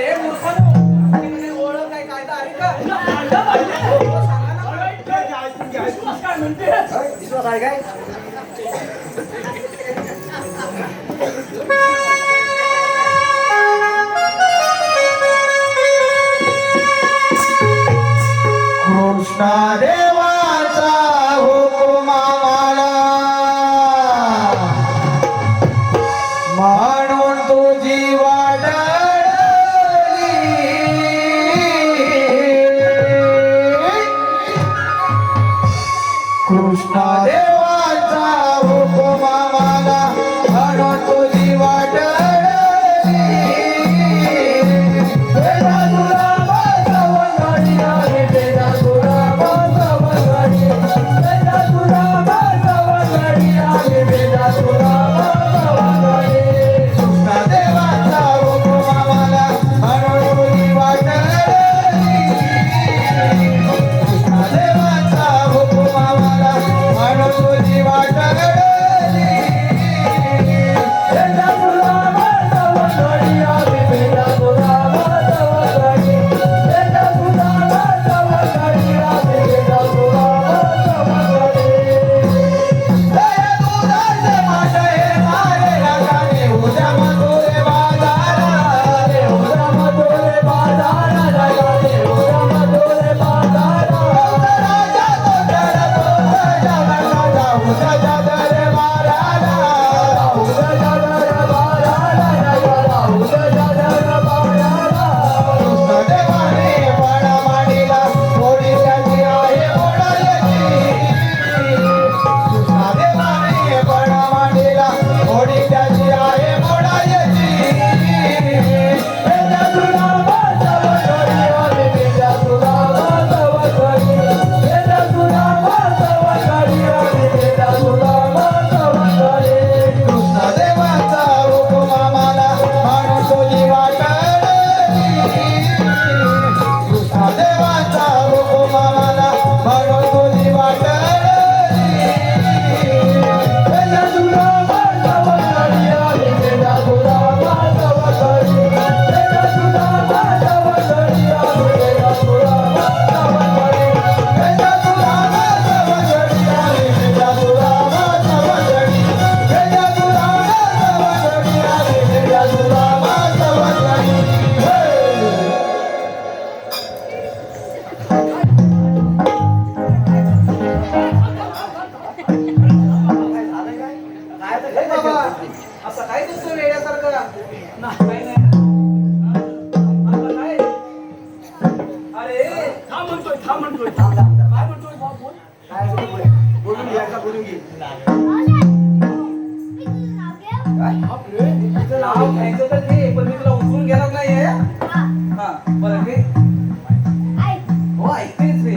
अरे मूर्खानो ओळख काय कायदा आहे का? विश्वास आहे काय? काय बोलू? बोलून घे आता बोलून घे. काय? बापरे तुझं नाव घ्यायचं तर घे पण मी तुला उचलून घेणार नाहीये. हा. बरं घे. हो ऐकतेच रे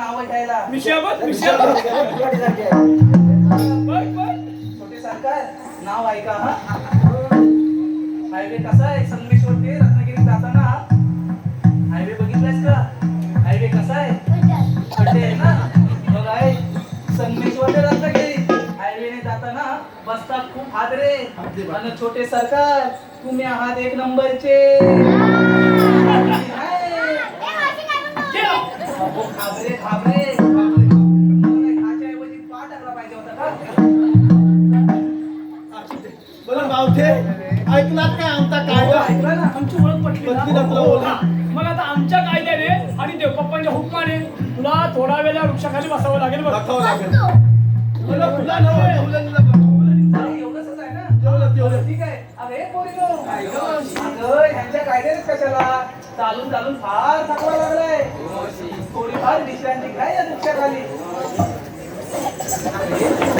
नाव घ्यायला मिशाबत मिशाबत. छोटे सरकार नाव ऐका हा. हायवे कसा आहे? संगमेश्वर ते रत्नागिरी जाताना हायवे बघितलायस का? हायवे कसा आहे? खड्डे आहे ना? बघ आहे. संगमेश्वर ते रत्नागिरी. हायवेने जाताना बसतात खूप हादरे. आणि छोटे सरकार तुम्ही आहात एक नंबरचे. ऐकलात काय आमचा हो, कायदा? ऐकलं ना. आमची ओळख पटली ना? पटली ना तुला ओळख? हा. मग आता आमच्या कायद्याने आणि देवपप्पांच्या हुकमाने तुला थोडा वेळा वृक्षाखाली बसावं लागेल बघ. दाखवावं लागेल. तुला तुला नव्हतं जेवलं तुला अरे, एवढंच आहे ना. जेवलं जेवलं. ठीक आहे. अरे पोरीनो अगं ह्यांच्या कायद्यानेच कशाला चालून चालून फार थकवा लागलाय. थोडीफार विश्रांती घ्या या वृक्षाखाली. काय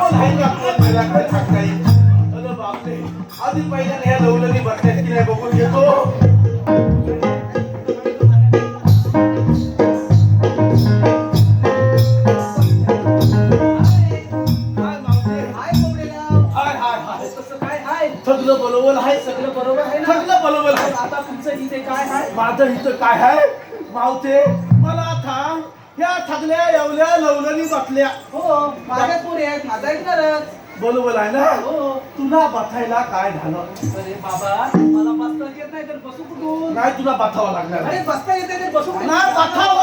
आहे का बापरे. आधी पहिल्याने ह्या लवलनी की नाही बघून घेतो हाय हाय हाय हाय सगळं बरोबर आहे आता तुमचं काय माझं इथं काय आहे मावते ह्या थकल्या एवल्या लवलनी बसल्या. हो माझ्या पोरी आहेत माझा बरोबर आहे ना? हो. तुला बसायला काय झालं? अरे बाबा मला बसता येत नाही तर बसू कुठून? नाही तुला बसावं लागणार. अरे बसता येते बसू? नाही बसावं